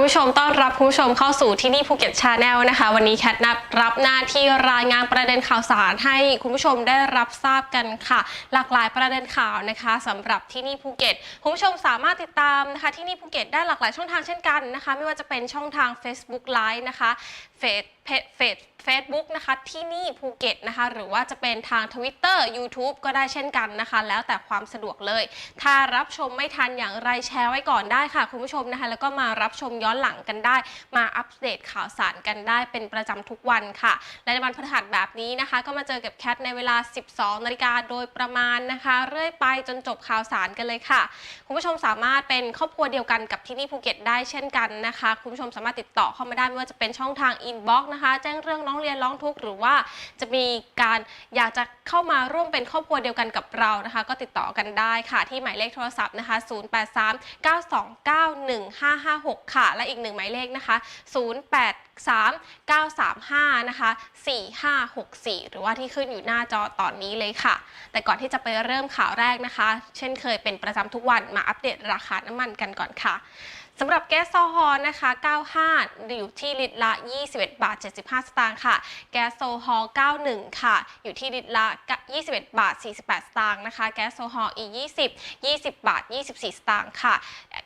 คุณผู้ชมต้อนรับคุณผู้ชมเข้าสู่ที่นี่ภูเก็ตชาแนลนะคะ วันนี้แคทนับรับหน้าที่รายงานประเด็นข่าวสารให้คุณผู้ชมได้รับทราบกันค่ะ หลากหลายประเด็นข่าวนะคะสำหรับที่นี่ภูเก็ตคุณผู้ชมสามารถติดตามนะคะที่นี่ภูเก็ตได้หลากหลายช่องทางเช่นกันนะคะ ไม่ว่าจะเป็นช่องทาง Facebook Live นะคะ เฟซเพจเฟซ Facebook นะคะที่นี่ภูเก็ตนะคะหรือว่าจะเป็นทาง Twitter YouTube ก็ได้เช่นกันนะคะ แล้วแต่ความสะดวกเลย ถ้ารับชมไม่ทันอย่างไรแชร์ไว้ก่อนได้ค่ะ คุณผู้ชมนะคะ แล้วก็มารับชมย้อนหลังกันได้ มาอัปเดตข่าวสารกันได้เป็นประจำทุกวันค่ะ และในวันพฤหัสแบบนี้นะคะ ก็มาเจอกับแคทในเวลา 12นาฬิกาโดยประมาณนะคะ เรื่อยไปจนจบข่าวสารกันเลยค่ะ คุณผู้ชมสามารถเป็นครอบครัวเดียวกันกับที่นี่ภูเก็ตได้เช่นกันนะคะ คุณผู้ชมสามารถติดต่อเข้ามาได้ไม่ว่าจะเป็นช่องทางอนบ็อกซ์นะคะ แจ้งเรื่องร้องเรียนร้องทุกข์หรือว่าจะมีการอยากจะเข้ามาร่วมเป็นครอบครัวเดียวกันกับเรานะคะ ก็ติดต่อกันได้ค่ะที่หมายเลขโทรศัพท์นะคะ 083 929 1556 ค่ะ และอีกหนึ่งหมายเลขนะคะ 083 935 นะคะ 4564 หรือว่าที่ขึ้นอยู่หน้าจอตอนนี้เลยค่ะ แต่ก่อนที่จะไปเริ่มข่าวแรกนะคะ เช่นเคยเป็นประจำทุกวันมาอัปเดตราคาน้ำมันกันก่อนค่ะ สำหรับแก๊สโซฮอลนะคะ 95 อยู่ที่ลิตรละ 21 บาท 75 สตางค์ค่ะ แก๊สโซฮอล91 ค่ะ อยู่ที่ลิตรละ 21 บาท 48 สตางค์นะคะ แก๊สโซฮอล E20 20 บาท 24 สตางค์ค่ะ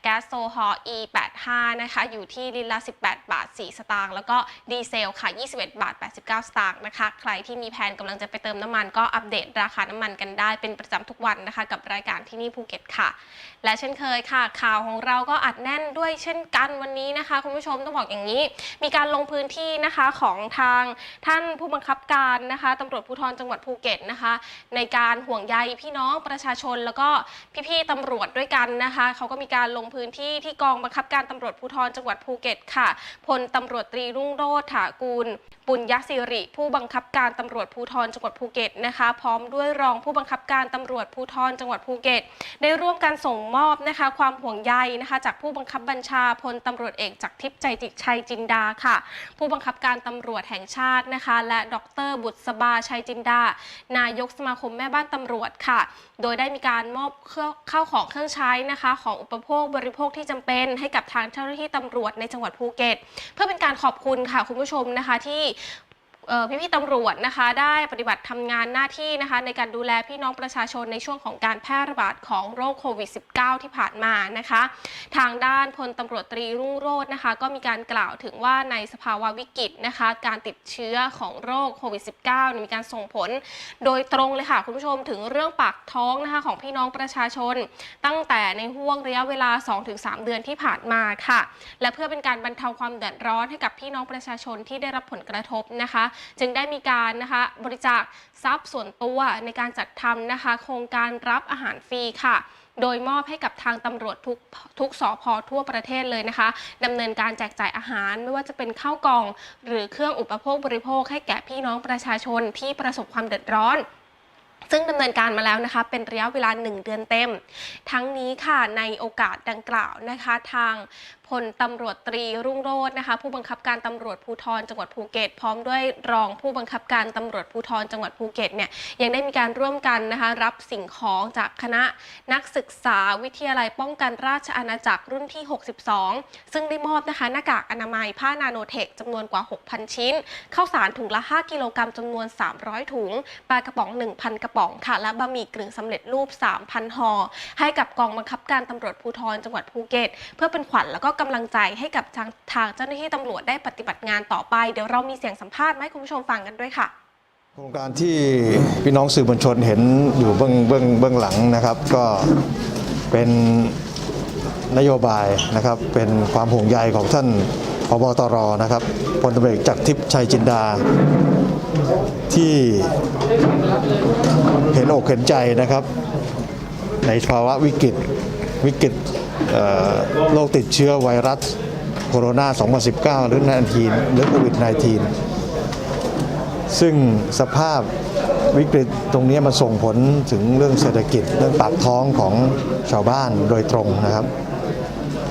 แก๊สโซฮอล E85 นะคะอยู่ที่ลิตรละ 18 บาท 4 สตางค์แล้วก็ดีเซลค่ะ 21 บาท 89 สตางค์นะคะ ใครที่มีแผนกำลังจะไปเติมน้ำมันก็อัปเดตราคาน้ำมันกันได้เป็นประจำทุกวันนะคะ กับรายการที่นี่ภูเก็ตค่ะ และเช่นเคยค่ะ ข่าวของเราก็อัดแน่นด้วยเช่นกันวันนี้นะคะ คุณผู้ชมต้องบอกอย่างนี้ มีการลงพื้นที่นะคะของทางท่านผู้บังคับการนะคะตำรวจภูธรจังหวัดภูเก็ตนะคะ ในการห่วงใยพี่น้องประชาชนแล้วก็พี่ๆตำรวจด้วยกันนะคะเขาก็มีการลงพื้นที่ที่กองบังคับการตำรวจภูธรจังหวัดภูเก็ตค่ะพลตำรวจตรีรุ่งโรจน์ถากูลปุญญสิริ ผู้บังคับการตำรวจภูธรจังหวัดภูเก็ตนะคะ พร้อมด้วยรองผู้บังคับการตำรวจภูธรจังหวัดภูเก็ต ได้ร่วมกันส่งมอบนะคะ ความห่วงใยนะคะ จากผู้บังคับบัญชาพลตำรวจเอกจากทิพย์ใจจิตชัยจินดาค่ะ ผู้บังคับการตำรวจแห่งชาตินะคะ และดรบุษบาชัยจินดา นายกสมาคมแม่บ้านตำรวจค่ะ โดยได้มีการมอบเครื่องข้าวของเครื่องใช้นะคะ ของอุปโภคบริโภคที่จำเป็นให้กับทางเจ้าหน้าที่ตำรวจในจังหวัดภูเก็ต เพื่อเป็นการขอบคุณค่ะคุณผู้ชมนะคะที่ พี่ๆตำรวจนะคะ ได้ปฏิบัติทำงานหน้าที่นะคะ ในการดูแลพี่น้องประชาชนในช่วงของการแพร่ระบาดของโรคโควิด -19 ที่ผ่านมานะคะ ทางด้านพลตำรวจตรีรุ่งโรจน์นะคะ ก็มีการกล่าวถึงว่าในสภาวะวิกฤตนะคะ การติดเชื้อของโรคโควิด -19 เนี่ยมีการส่งผล โดยตรงเลยค่ะ คุณผู้ชมถึงเรื่องปากท้องนะคะของพี่น้องประชาชน ตั้งแต่ในห่วงระยะเวลา 2-3 เดือนที่ผ่านมาค่ะ และเพื่อเป็นการบรรเทาความเดือดร้อนให้กับพี่น้องประชาชนที่ได้รับผลกระทบนะคะจึงได้มีการนะคะบริจาคทรัพย์ส่วนตัวในการจัดทำนะคะ โครงการรับอาหารฟรีค่ะโดยมอบให้กับทางตำรวจทุกทุกสอพอทั่วประเทศเลยนะคะดำเนินการแจกจ่ายอาหารไม่ว่าจะเป็นข้าวกล่อง หรือเครื่องอุปโภคบริโภคให้แก่พี่น้องประชาชนที่ประสบความเดือดร้อนซึ่งดำเนินการมาแล้วนะคะ เป็นระยะเวลา 1 เดือนเต็ม ทั้งนี้ค่ะในโอกาสดังกล่าวนะคะ ทางพลตำรวจตรีรุ่งโรจน์นะคะ ผู้บังคับการตำรวจภูธรจังหวัดภูเก็ตพร้อมด้วยรองผู้บังคับการตำรวจภูธรจังหวัดภูเก็ตเนี่ยยังได้มีการร่วมกันนะคะรับสิ่งของจากคณะนักศึกษาวิทยาลัยป้องกันราชอาณาจักรรุ่นที่ 62 ซึ่งได้มอบนะคะหน้ากากอนามัยผ้านาโนเทคจำนวนกว่า 6,000 ชิ้นข้าวสารถุงละ 5 กิโลกรัมจำนวน 300 ถุงปลากระป๋อง 1,000 กระป๋องค่ะและบะหมี่กึ่งสำเร็จรูป 3,000ห่อให้กับกองบังคับการตำรวจภูธรจังหวัดภูเก็ต เพื่อเป็นขวัญแล้วก็กำลังใจให้กับทางทางเจ้าหน้าที่ตำรวจได้ปฏิบัติงานต่อไป เดี๋ยวเรามีเสียงสัมภาษณ์ให้คุณผู้ชมฟังกันด้วยค่ะโครงการที่พี่น้องสื่อมวลชนเห็นอยู่เบื้องเบื้องเบื้องหลังนะครับ ก็เป็นนโยบายนะครับ เป็นความห่วงใยของท่านพบตรนะครับพลตำรวจเอกจากทิพย์ชัยจินดา ที่เห็นอกเห็นใจนะครับ ในภาวะวิกฤตวิกฤต โรคติดเชื้อไวรัสโคโรนา 2019 หรือ19หรือโควิด -19 ซึ่งสภาพวิกฤตตรงนี้มาส่งผลถึงเรื่องเศรษฐกิจเรื่องปากท้องของชาวบ้านโดยตรงนะครับ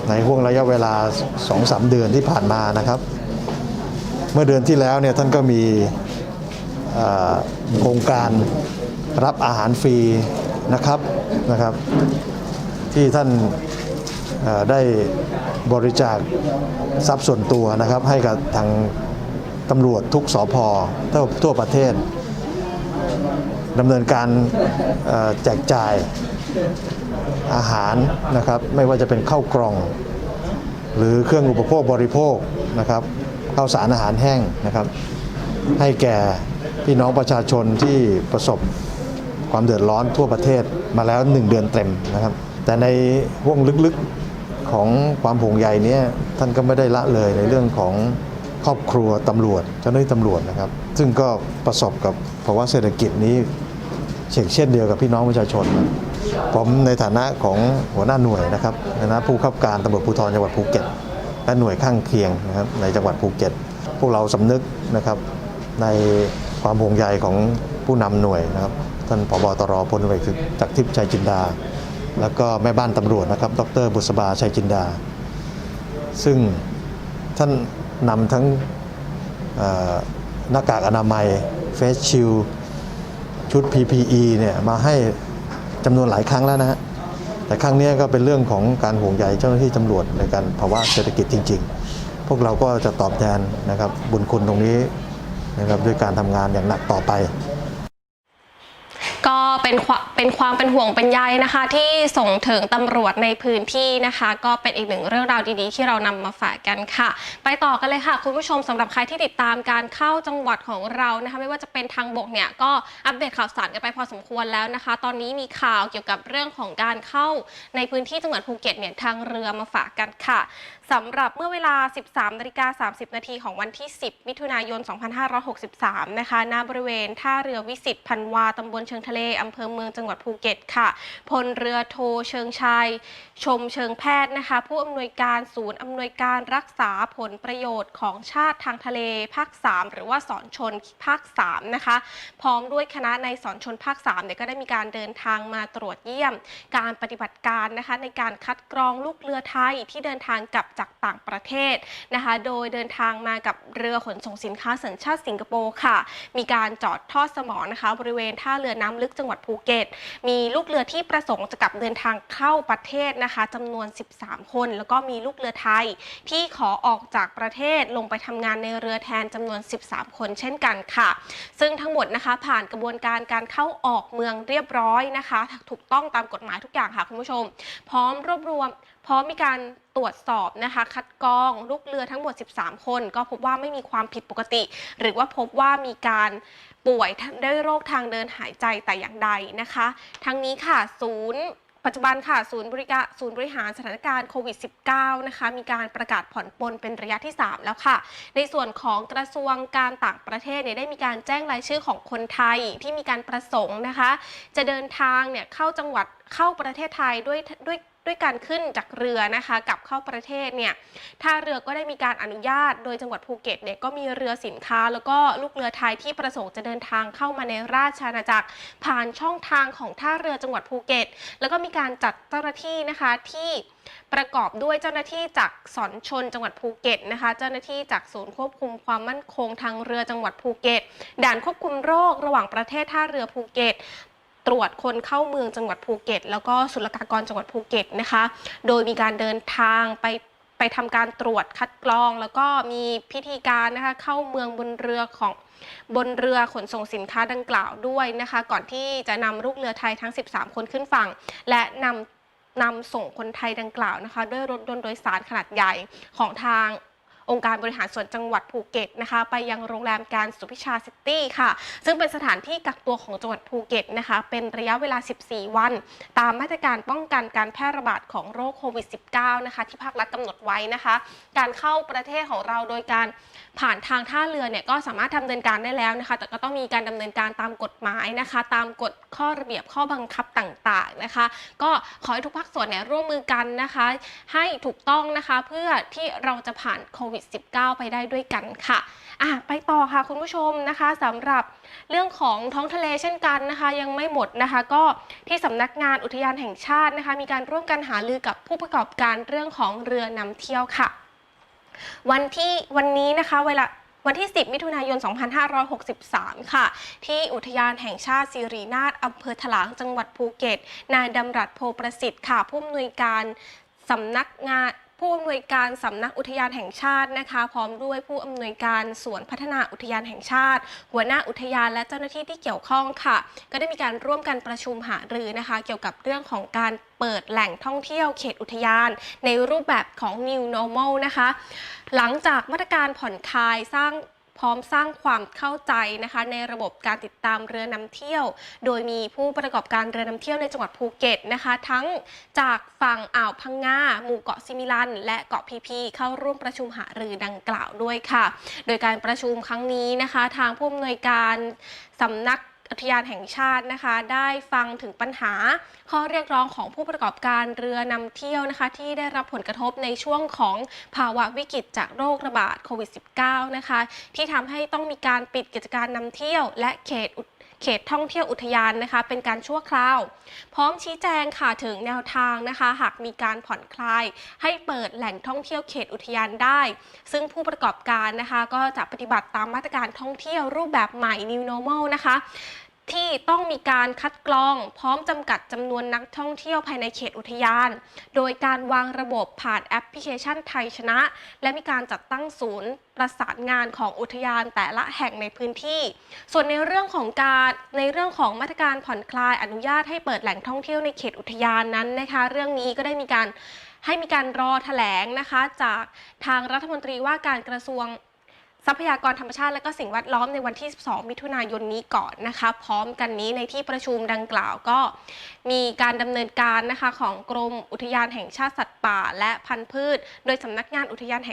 ในห่วงระยะเวลา 2-3 เดือนที่ผ่านมานะครับ เมื่อเดือนที่แล้วเนี่ยท่านก็มีโครงการรับอาหารฟรีนะครับนะครับ ที่ท่าน ได้บริจาคทรัพย์ส่วนตัวนะครับ ให้กับทางตำรวจทุกสพทั่วทั่วประเทศดำเนินการแจกจ่ายอาหารนะครับ ไม่ว่าจะเป็นข้าวกล่อง หรือเครื่องอุปโภคบริโภคนะครับข้าวสารอาหารแห้งนะครับ ให้แก่พี่น้องประชาชนที่ประสบความเดือดร้อนทั่วประเทศมาแล้ว 1 เดือนเต็มนะครับ แต่ในห่วงลึกๆ ของความห่วงใยเนี้ท่านก็ไม่ได้ละเลยในเรื่องของครอบครัวตำรวจเจ้าหน้าที่ตำรวจนะครับ ซึ่งก็ประสบกับภาวะเศรษฐกิจนี้เช่นเช่นเดียวกับพี่น้องประชาชน ผมในฐานะของหัวหน้าหน่วยนะครับในฐานะผู้ขับการตำรวจภูธรจังหวัดภูเก็ต และหน่วยข้างเคียงนะครับในจังหวัดภูเก็ต พวกเราสำนึกนะครับในความห่วงใยของผู้นำหน่วยนะครับท่านผบตรพลเอกจากทิพย์ชัยจินดา แล้วก็แม่บ้านตำรวจนะครับ ดรบุษบาชัยจินดา ซึ่งท่านนำทั้งหน้ากากอนามัยเฟสชิลชุด PPE เนี่ยมาให้จำนวนหลายครั้งแล้วนะฮะแต่ครั้งนี้ก็เป็นเรื่องของการห่วงใยเจ้าหน้าที่ตำรวจในการภาวะเศรษฐกิจจริง ๆ พวกเราก็จะตอบแทนนะครับบุญคุณตรงนี้นะครับด้วยการทำงานอย่างหนักต่อไป ก็เป็นความ เป็นความเป็นห่วงเป็นใยนะคะ ที่ส่งถึงตำรวจในพื้นที่นะคะ ก็เป็นอีกหนึ่งเรื่องราวดีๆ ที่เรานำมาฝากกันค่ะ ไปต่อกันเลยค่ะ คุณผู้ชมสำหรับใครที่ติดตามการเข้าจังหวัดของเรานะคะ ไม่ว่าจะเป็นทางบกเนี่ยก็อัปเดตข่าวสารกันไปพอสมควรแล้วนะคะ ตอนนี้มีข่าวเกี่ยวกับเรื่องของการเข้าในพื้นที่จังหวัดภูเก็ตเนี่ยทางเรือมาฝากกันค่ะสำหรับเมื่อเวลา 13นาฬิกา30 นาทีของวันที่ 10 มิถุนายน 2563 นะคะณบริเวณท่าเรือวิสิตพันวาตำบลเชิงทะเลอำเภอเมืองจังหวัดภูเก็ตค่ะ พลเรือโทเชิงชัย ชมเชิงแพทย์นะคะ ผู้อำนวยการศูนย์อำนวยการรักษาผลประโยชน์ของชาติทางทะเลภาค 3 หรือว่าสอนชนภาค 3 นะคะ พร้อมด้วยคณะในสอนชนภาค3เนี่ยก็ได้มีการเดินทางมาตรวจเยี่ยม การปฏิบัติการนะคะในการคัดกรองลูกเรือไทยที่เดินทางกลับจากต่างประเทศนะคะ โดยเดินทางมากับเรือขนส่งสินค้าสัญชาติสิงคโปร์ค่ะ มีการจอดทอดสมอนะคะ บริเวณท่าเรือน้ำลึกจังหวัดภูเก็ตมีลูกเรือที่ประสงค์จะกลับเดินทางเข้าประเทศนะคะจำนวน 13 คน แล้วก็มีลูกเรือไทยที่ขอออกจากประเทศลงไปทำงานในเรือแทนจำนวน 13 คนเช่นกันค่ะ ซึ่งทั้งหมดนะคะผ่านกระบวนการการเข้าออกเมืองเรียบร้อยนะคะ ถูกต้องตามกฎหมายทุกอย่างค่ะคุณผู้ชม พร้อมรวบรวมพร้อมมีการตรวจสอบนะคะ คัดกรองลูกเรือทั้งหมด 13 คน ก็พบว่าไม่มีความผิดปกติ หรือว่าพบว่ามีการ ป่วยด้วยโรคทางเดินหายใจแต่อย่างใดนะคะ ทั้งนี้ค่ะศูนย์ปัจจุบันค่ะศูนย์บริการศูนย์บริหารสถานการณ์โควิด -19 นะคะมีการประกาศผ่อนปลนเป็นระยะที่ 3 แล้วค่ะ ในส่วนของกระทรวงการต่างประเทศเนี่ยได้มีการแจ้งรายชื่อของคนไทยที่มีการประสงค์นะคะ จะเดินทางเนี่ยเข้าจังหวัดเข้าประเทศไทยด้วยด้วย ด้วยการขึ้นจากเรือนะคะกลับเข้าประเทศเนี่ยท่าเรือก็ได้มีการอนุญาต โดยจังหวัดภูเก็ตเนี่ยก็มีเรือสินค้า แล้วก็ลูกเรือไทยที่ประสงค์จะเดินทางเข้ามาในราชอาณาจักร ผ่านช่องทางของท่าเรือจังหวัดภูเก็ต แล้วก็มีการจัดเจ้าหน้าที่นะคะที่ประกอบด้วยเจ้าหน้าที่จากสอนชนจังหวัดภูเก็ตนะคะ เจ้าหน้าที่จากศูนย์ควบคุมความมั่นคงทางเรือจังหวัดภูเก็ต ด่านควบคุมโรคระหว่างประเทศท่าเรือภูเก็ต ตรวจคนเข้าเมืองจังหวัดภูเก็ต แล้วก็ศุลกากรจังหวัดภูเก็ตนะคะ โดยมีการเดินทางไปไปทำการตรวจคัดกรอง แล้วก็มีพิธีการนะคะเข้าเมืองบนเรือของบนเรือขนส่งสินค้าดังกล่าวด้วยนะคะ ก่อนที่จะนำลูกเรือไทยทั้ง 13 คนขึ้นฝั่ง และนำนำส่งคนไทยดังกล่าวนะคะ ด้วยรถยนต์โดยสารขนาดใหญ่ของทาง องค์การบริหารส่วนจังหวัดภูเก็ตนะคะ ไปยังโรงแรมการสุพิชาซิตี้ค่ะ ซึ่งเป็นสถานที่กักตัวของจังหวัดภูเก็ตนะคะ เป็นระยะเวลา 14 วัน ตามมาตรการป้องกันการแพร่ระบาดของโรคโควิด -19 นะคะ ที่ภาครัฐกำหนดไว้นะคะ การเข้าประเทศของเราโดยการผ่านทางท่าเรือเนี่ยก็สามารถดำเนินการได้แล้วนะคะ แต่ก็ต้องมีการดำเนินการตามกฎหมายนะคะ ตามกฎข้อระเบียบข้อบังคับต่างๆนะคะ ก็ขอให้ทุกภาคส่วนเนี่ยร่วมมือกันนะคะ ให้ถูกต้องนะคะ เพื่อที่เราจะผ่านโควิด -19 ไปได้ด้วยกันค่ะอะไปต่อค่ะคุณผู้ชมนะคะสำหรับเรื่องของท้องทะเลเช่นกันนะคะ ยังไม่หมดนะคะ ก็ที่สำนักงานอุทยานแห่งชาตินะคะ มีการร่วมกันหารือกับผู้ประกอบการเรื่องของเรือนำเที่ยวค่ะ วันที่วันนี้นะคะเวลาวันที่ 10 มิถุนายน 2563 ค่ะ ที่อุทยานแห่งชาติสิรินาถอำเภอถลางจังหวัดภูเก็ต นายดำรัสโพประสิทธิ์ค่ะ ผู้อำนวยการสำนักงาน ผู้อำนวยการสำนักอุทยานแห่งชาตินะคะ พร้อมด้วยผู้อำนวยการสวนพัฒนาอุทยานแห่งชาติ หัวหน้าอุทยานและเจ้าหน้าที่ที่เกี่ยวข้องค่ะ ก็ได้มีการร่วมกันประชุมหารือนะคะ เกี่ยวกับเรื่องของการเปิดแหล่งท่องเที่ยวเขตอุทยาน ในรูปแบบของ New Normal นะคะ หลังจากมาตรการผ่อนคลายสร้าง พร้อมสร้างความเข้าใจนะคะ ในระบบการติดตามเรือนำเที่ยว โดยมีผู้ประกอบการเรือนำเที่ยวในจังหวัดภูเก็ตนะคะ ทั้งจากฝั่งอ่าวพังงาหมู่เกาะซิมิลัน และเกาะพีพีเข้าร่วมประชุมหารือดังกล่าวด้วยค่ะ โดยการประชุมครั้งนี้นะคะ ทางผู้อำนวยการสำนัก อุทยานแห่งชาตินะคะ ได้ฟังถึงปัญหา ข้อเรียกร้องของผู้ประกอบการเรือนำเที่ยวนะคะ ที่ได้รับผลกระทบในช่วงของภาวะวิกฤตจากโรคระบาดโควิด -19 นะคะ ที่ทำให้ต้องมีการปิดกิจการนำเที่ยว และเขตเขตท่องเที่ยวอุทยานนะคะ เป็นการชั่วคราว พร้อมชี้แจงค่ะถึงแนวทางนะคะ หากมีการผ่อนคลาย ให้เปิดแหล่งท่องเที่ยวเขตอุทยานได้ ซึ่งผู้ประกอบการนะคะ ก็จะปฏิบัติตามมาตรการท่องเที่ยวรูปแบบใหม่ New Normal นะคะ ที่ต้องมีการคัดกรองพร้อมจำกัดจำนวนนักท่องเที่ยวภายในเขตอุทยาน โดยการวางระบบผ่านแอปพลิเคชันไทยชนะ และมีการจัดตั้งศูนย์ประสานงานของอุทยานแต่ละแห่งในพื้นที่ ส่วนในเรื่องของการในเรื่องของมาตรการผ่อนคลายอนุญาตให้เปิดแหล่งท่องเที่ยวในเขตอุทยานนั้นนะคะ เรื่องนี้ก็ได้มีการให้มีการรอแถลงนะคะ จากทางรัฐมนตรีว่าการกระทรวง ทรัพยากรธรรมชาติและก็สิ่งแวดล้อมในวันที่ 12 มิถุนายนนี้ก่อนนะคะ พร้อมกันนี้ในที่ประชุมดังกล่าวก็มีการดำเนินการนะคะของกรมอุทยานแห่งชาติสัตว์ป่า และพันธุ์พืช โดยสำนักงานอุทยานแห่ง